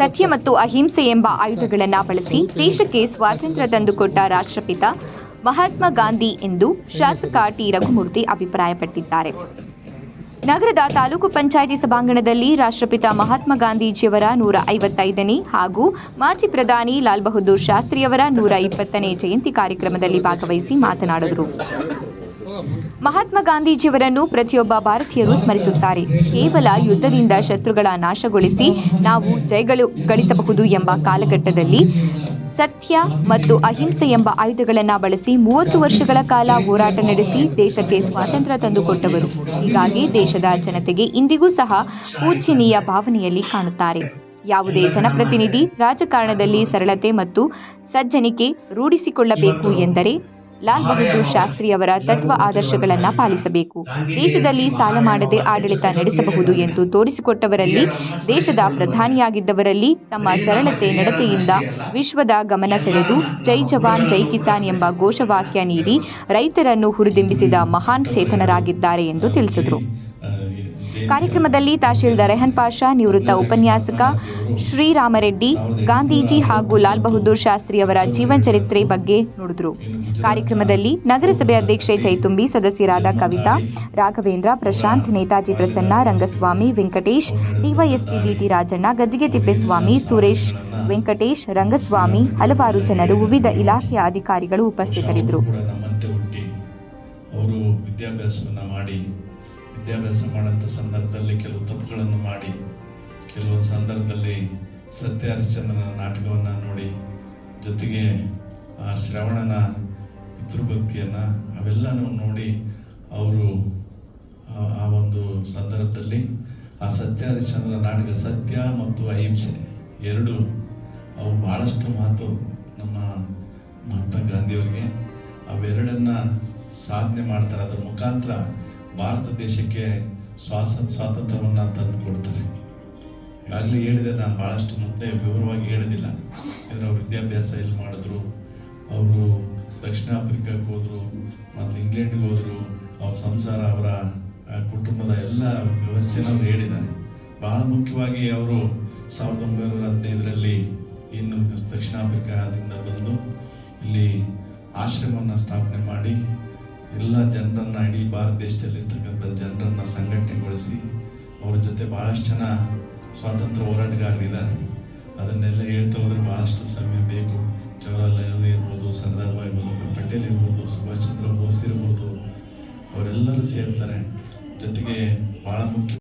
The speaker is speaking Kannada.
ಸತ್ಯ ಮತ್ತು ಅಹಿಂಸೆ ಎಂಬ ಆಯುಧಗಳನ್ನು ಬಳಸಿ ದೇಶಕ್ಕೆ ಸ್ವಾತಂತ್ರ್ಯ ತಂದುಕೊಟ್ಟ ರಾಷ್ಟ್ರಪಿತ ಮಹಾತ್ಮ ಗಾಂಧಿ ಎಂದು ಶಾಸಕ ಟಿ. ರಘುಮೂರ್ತಿ ಅಭಿಪ್ರಾಯಪಟ್ಟಿದ್ದಾರೆ. ನಗರದ ತಾಲೂಕು ಪಂಚಾಯಿತಿ ಸಭಾಂಗಣದಲ್ಲಿ ರಾಷ್ಟ್ರಪಿತ ಮಹಾತ್ಮ ಗಾಂಧೀಜಿಯವರ ನೂರ ಐವತ್ತೈದನೇ ಹಾಗೂ ಮಾಜಿ ಪ್ರಧಾನಿ ಲಾಲ್ ಬಹದ್ದೂರ್ ಶಾಸ್ತ್ರಿಯವರ ನೂರ ಇಪ್ಪತ್ತನೇ ಜಯಂತಿ ಕಾರ್ಯಕ್ರಮದಲ್ಲಿ ಭಾಗವಹಿಸಿ ಮಾತನಾಡಿದರು. ಮಹಾತ್ಮ ಗಾಂಧೀಜಿಯವರನ್ನು ಪ್ರತಿಯೊಬ್ಬ ಭಾರತೀಯರು ಸ್ಮರಿಸುತ್ತಾರೆ. ಕೇವಲ ಯುದ್ಧದಿಂದ ಶತ್ರುಗಳ ನಾಶಗೊಳಿಸಿ ನಾವು ಜಯಗಳು ಗಳಿಸಬಹುದು ಎಂಬ ಕಾಲಘಟ್ಟದಲ್ಲಿ ಸತ್ಯ ಮತ್ತು ಅಹಿಂಸೆ ಎಂಬ ಆಯುಧಗಳನ್ನು ಬಳಸಿ ಮೂವತ್ತು ವರ್ಷಗಳ ಕಾಲ ಹೋರಾಟ ನಡೆಸಿ ದೇಶಕ್ಕೆ ಸ್ವಾತಂತ್ರ್ಯ ತಂದುಕೊಟ್ಟವರು. ಹೀಗಾಗಿ ದೇಶದ ಜನತೆಗೆ ಇಂದಿಗೂ ಸಹ ಪೂಜ್ಯನೀಯ ಭಾವನೆಯಲ್ಲಿ ಕಾಣುತ್ತಾರೆ. ಯಾವುದೇ ಜನಪ್ರತಿನಿಧಿ ರಾಜಕಾರಣದಲ್ಲಿ ಸರಳತೆ ಮತ್ತು ಸಜ್ಜನಿಕೆ ರೂಢಿಸಿಕೊಳ್ಳಬೇಕು ಎಂದರೆ ಲಾಲ್ ಬಹದ್ದೂರ್ ಶಾಸ್ತ್ರಿಯವರ ತತ್ವ ಆದರ್ಶಗಳನ್ನು ಪಾಲಿಸಬೇಕು. ದೇಶದಲ್ಲಿ ಸಾಲ ಮಾಡದೆ ಆಡಳಿತ ನಡೆಸಬಹುದು ಎಂದು ತೋರಿಸಿಕೊಟ್ಟವರಲ್ಲಿ ದೇಶದ ಪ್ರಧಾನಿಯಾಗಿದ್ದವರಲ್ಲಿ ತಮ್ಮ ಸರಳತೆ ನಡತೆಯಿಂದ ವಿಶ್ವದ ಗಮನ ಸೆಳೆದು ಜೈ ಜವಾನ್ ಜೈ ಕಿಸಾನ್ ಎಂಬ ಘೋಷವಾಕ್ಯ ನೀಡಿ ರೈತರನ್ನು ಹುರಿದುಂಬಿಸಿದ ಮಹಾನ್ ಚೇತನರಾಗಿದ್ದಾರೆ ಎಂದು ತಿಳಿಸಿದರು. ಕಾರ್ಯಕ್ರಮದಲ್ಲಿ ತಹಶೀಲ್ದಾರ್ ರೆಹನ್ ಪಾಷಾ ನಿವೃತ್ತ ಉಪನ್ಯಾಸಕ ಶ್ರೀರಾಮರೆಡ್ಡಿ ಗಾಂಧೀಜಿ ಹಾಗೂ ಲಾಲ್ ಬಹದ್ದೂರ್ ಶಾಸ್ತ್ರಿ ಅವರ ಜೀವನ ಚರಿತ್ರೆ ಬಗ್ಗೆ ನುಡಿದ್ರು. ಕಾರ್ಯಕ್ರಮದಲ್ಲಿ ನಗರಸಭೆ ಅಧ್ಯಕ್ಷೆ ಜೈತುಂಬಿ ಸದಸ್ಯರಾದ Kavitha Raghavendra Prashanth Netaji Prasanna Rangaswamy Venkatesh DYSP B T Rajanna Gaddige Thippeswamy Suresh Venkatesh Rangaswamy ಹಲವಾರು ಜನರು ವಿವಿಧ ಇಲಾಖೆಯ ಅಧಿಕಾರಿಗಳು ಉಪಸ್ಥಿತರಿದ್ದರು. ಅವರು ವಿದ್ಯಾಭ್ಯಾಸವನ್ನು ಮಾಡಿ ವಿದ್ಯಾಭ್ಯಾಸ ಮಾಡೋಂಥ ಸಂದರ್ಭದಲ್ಲಿ ಕೆಲವು ತಪ್ಪುಗಳನ್ನು ಮಾಡಿ ಕೆಲವೊಂದು ಸಂದರ್ಭದಲ್ಲಿ ಸತ್ಯ ಹರಿಶ್ಚಂದ್ರನ ನಾಟಕವನ್ನು ನೋಡಿ, ಜೊತೆಗೆ ಆ ಶ್ರವಣನ, ಪಿತೃಭಕ್ತಿಯನ್ನು ಅವೆಲ್ಲನೂ ನೋಡಿ ಅವರು ಆ- ಆ ಒಂದು ಸಂದರ್ಭದಲ್ಲಿ ಆ ಸತ್ಯ ಹರಿಶ್ಚಂದ್ರ ನಾಟಕ ಸತ್ಯ ಮತ್ತು ಅಹಿಂಸೆ ಎರಡು ಅವು ಭಾಳಷ್ಟು ಮಾತು ನಮ್ಮ ಮಹಾತ್ಮ ಗಾಂಧಿಯವರಿಗೆ ಅವೆರಡನ್ನು ಸಾಧನೆ ಮಾಡ್ತಾರೆ, ಅದರ ಮುಖಾಂತರ ಭಾರತ ದೇಶಕ್ಕೆ ಸ್ವಾಸ, ಸ್ವಾತಂತ್ರ್ಯವನ್ನು ತಂದು ಕೊಡ್ತಾರೆ. ಈಗಾಗಲೇ ಹೇಳಿದೆ ನಾನು ಭಾಳಷ್ಟು ಮುಂದೆ ವಿವರವಾಗಿ ಹೇಳೋದಿಲ್ಲ. ಇದರ ಅವ್ರು ವಿದ್ಯಾಭ್ಯಾಸ ಎಲ್ಲಿ ಮಾಡಿದ್ರು, ಅವರು ದಕ್ಷಿಣ ಆಫ್ರಿಕಾಕ್ಕೆ ಹೋದರು, ಮತ್ತು ಇಂಗ್ಲೆಂಡ್ಗೆ ಹೋದರು, ಅವ್ರ ಸಂಸಾರ, ಅವರ ಕುಟುಂಬದ ಎಲ್ಲ ವ್ಯವಸ್ಥೆನ ಅವ್ರು ಹೇಳಿದ್ದಾರೆ. ಬಹಳ ಮುಖ್ಯವಾಗಿ ಅವರು ಸಾವಿರದ ಒಂಬೈನೂರ ಹದಿನೈದರಲ್ಲಿ ಇನ್ನು ದಕ್ಷಿಣ ಆಫ್ರಿಕಾದಿಂದ ಬಂದು ಇಲ್ಲಿ ಆಶ್ರಮವನ್ನು ಸ್ಥಾಪನೆ ಮಾಡಿ, ಎಲ್ಲ ಜನರನ್ನು ಇಡೀ ಭಾರತ ಜನರನ್ನು ಸಂಘಟನೆಗೊಳಿಸಿ ಅವ್ರ ಜೊತೆ ಭಾಳಷ್ಟು ಜನ ಸ್ವಾತಂತ್ರ್ಯ ಹೋರಾಟಗಾರರಿದ್ದಾರೆ. ಅದನ್ನೆಲ್ಲ ಹೇಳ್ತಾ ಹೋದ್ರೆ ಭಾಳಷ್ಟು ಸಮಯ ಬೇಕು. ಜವಾಹರ್ಲಾಲ್ ನೆಹರು ಇರ್ಬೋದು, ಸರ್ದಾರ್ ಭಾಯ್ ವಲ್ಲಭಾಯ್ ಪಟೇಲ್ ಇರ್ಬೋದು, ಸುಭಾಷ್ ಚಂದ್ರ ಬೋಸ್ ಇರ್ಬೋದು, ಅವರೆಲ್ಲರೂ ಸೇರ್ತಾರೆ. ಜೊತೆಗೆ ಭಾಳ ಮುಖ್ಯ